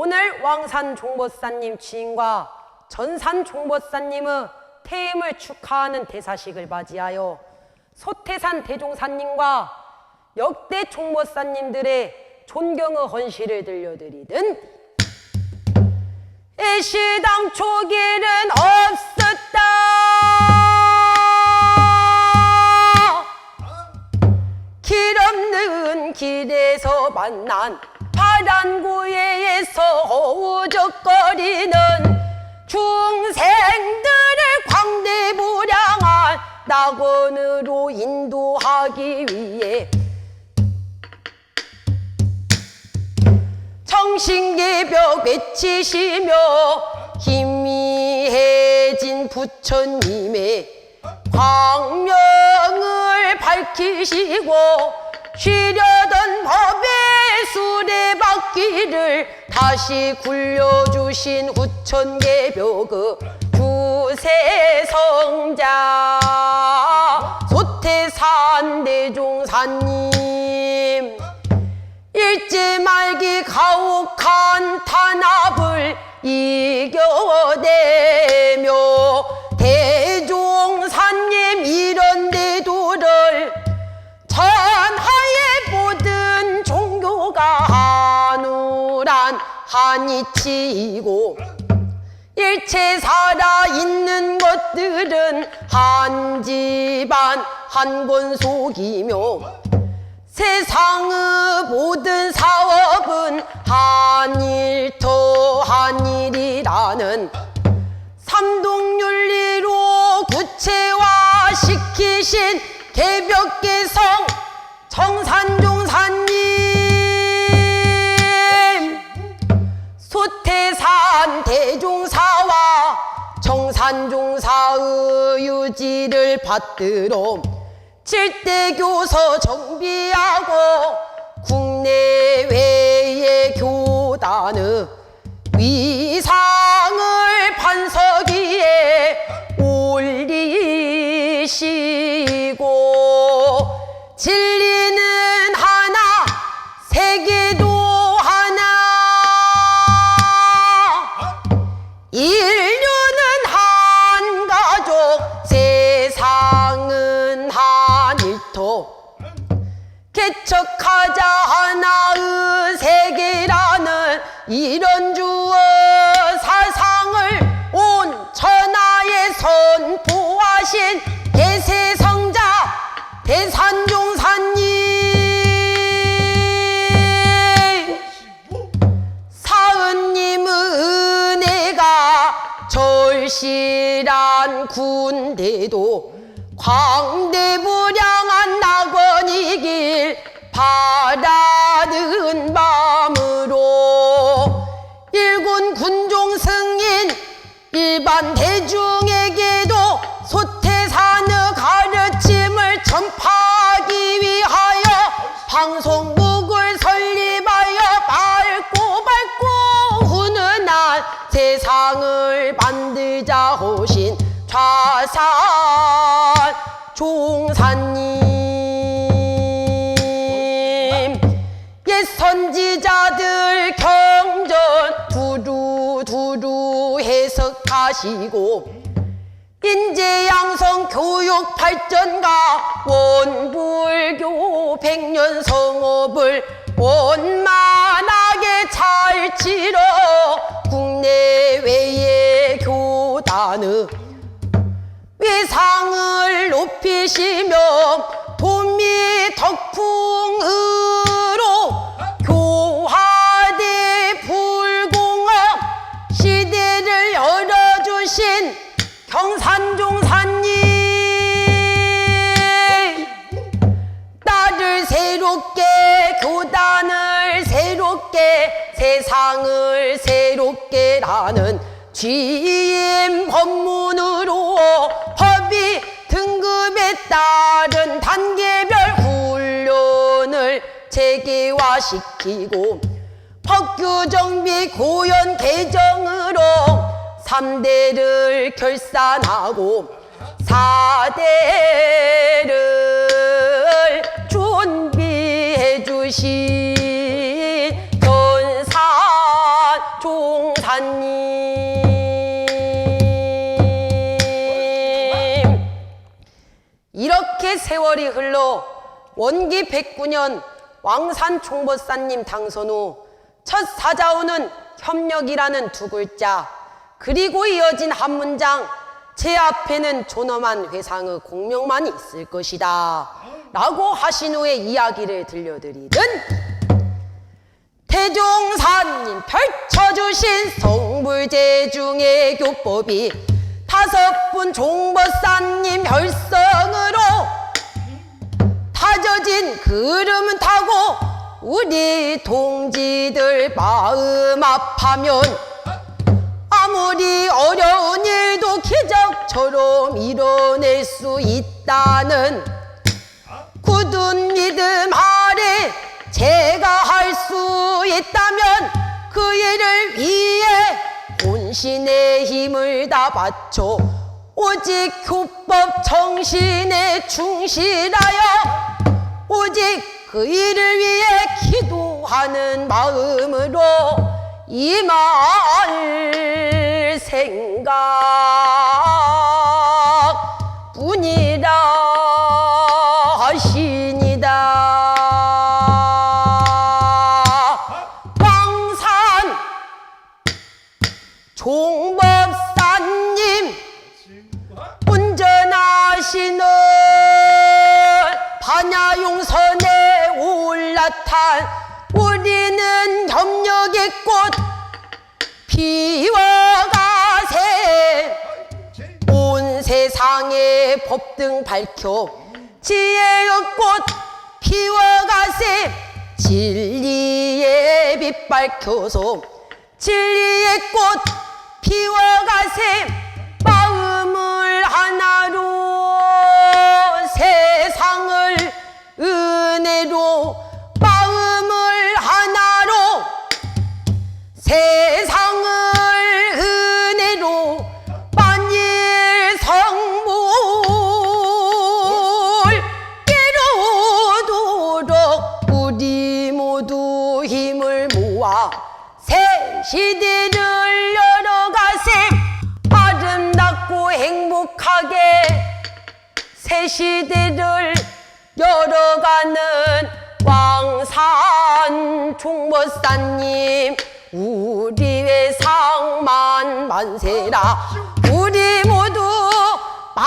오늘 왕산 종보사님 지인과 전산 종보사님의 퇴임을 축하하는 대사식을 맞이하여 소태산 대종사님과 역대 종보사님들의 존경의 헌시를 들려드리든 애시당 초길은 없었다. 길 없는 길에서 만난 파란 구에서 허우적거리는 중생들을 광대무량한 낙원으로 인도하기 위해 정신개벽 외치시며 희미해진 부처님의 광명을 밝히시고 쉬려던 법의 수레바퀴를 다시 굴려주신 후천개벽의 주세성자. 소태산 대종사님. 일제 말기 가혹한 탄압을 이겨내며 한우란 한이 치이고 일체 살아있는 것들은 한 집안 한 권 속이며 세상의 모든 사업은 한일터 한일이라는 삼동윤리로 구체화시키신 개벽개성 정산종사 정산종사의 유지를 받들어 칠대교서 정비하고 국내외의 교단의 위상을 반석위에 올리시고 진리는 하나 세계도 개척하자. 하나의 세계라는 이런 주어 사상을 온 천하에 선포하신 대세성자 대산종사님. 사은님의 은혜가 절실한 군대도 광대무량한 일반 대중에게도 소태산의 가르침을 전파하기 위하여 방송국을 설립하여 밝고 밝고 훈훈한 세상을 만들자 하신 좌산 종사님 하시고 인재양성 교육 발전과 원불교 백년 성업을 원만하게 잘 치러 국내외의 교단의 외상을 높이시며 도미 덕풍으 경산종사님. 나를 새롭게 교단을 새롭게 세상을 새롭게라는 취임 법문으로 법이 등급에 따른 단계별 훈련을 체계화시키고 법규정비 고연 개정으로 삼대를 결산하고 사대를 준비해 주신 전산 종사님. 이렇게 세월이 흘러 원기 109년 왕산 총보사님 당선 후 첫 사자우는 협력이라는 두 글자. 그리고 이어진 한 문장 제 앞에는 존엄한 회상의 공명만 있을 것이다. 라고 하신 후에 이야기를 들려드리든 태종사님 펼쳐주신 성불제 중의 교법이 다섯 분 종법사님 혈성으로 다져진 그름은 타고 우리 동지들 마음 아파면 아무리 어려운 일도 기적처럼 이뤄낼 수 있다는 굳은 믿음 아래 제가 할 수 있다면 그 일을 위해 혼신의 힘을 다 바쳐 오직 교법 정신에 충실하여 오직 그 일을 위해 기도하는 마음으로 임할 생각 뿐이라 하시니다. 광산 종법사님 운전하시는 반야용선에 올라탄 우리는 협력의 꽃 피워 세상에 법등 밝혀 지혜의 꽃 피워가세 진리의 빛 밝혀서 진리의 꽃 피워가세 시대를 열어가는 왕산 총보사님 우리 회상만 만세라. 우리 모두 만